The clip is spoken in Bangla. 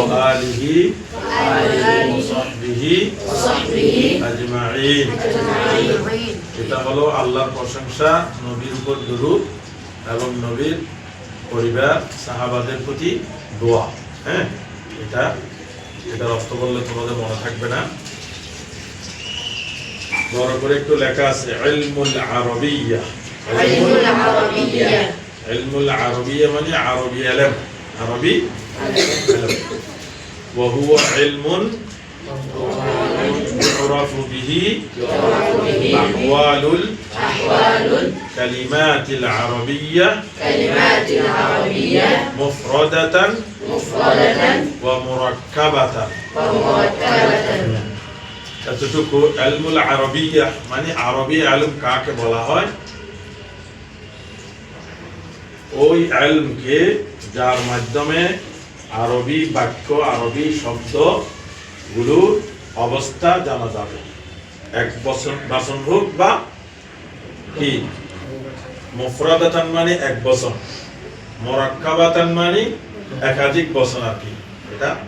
وآله এটা হলো আল্লাহর প্রশংসা নবীর উপর দুরূপ এবং নবীর পরিবার সাহাবাদের প্রতি দোয়া হ্যাঁ এটা এটা রক্ত বললে তোমাদের মনে থাকবে না বড় করে একটু লেখা আছে ইলমুল আরবিয়া ইলমুল আরবিয়া মানে আরবি আলেম عربي وهو علم يعرف به أحوال الكلمات العربية كلمات العربية مفردة ومركبة ومركبة علم العربية يعني عربية علم ولا هاي ওই আলমকে যার মাধ্যমে আরবি বাক্য আরবি শব্দগুলোর অবস্থা জানা যাবে এক বছর বাসন হোক বা কি মফরাদাতান মানে এক বছর মরাক্কাবাতান মানে একাধিক বছর আর কি এটা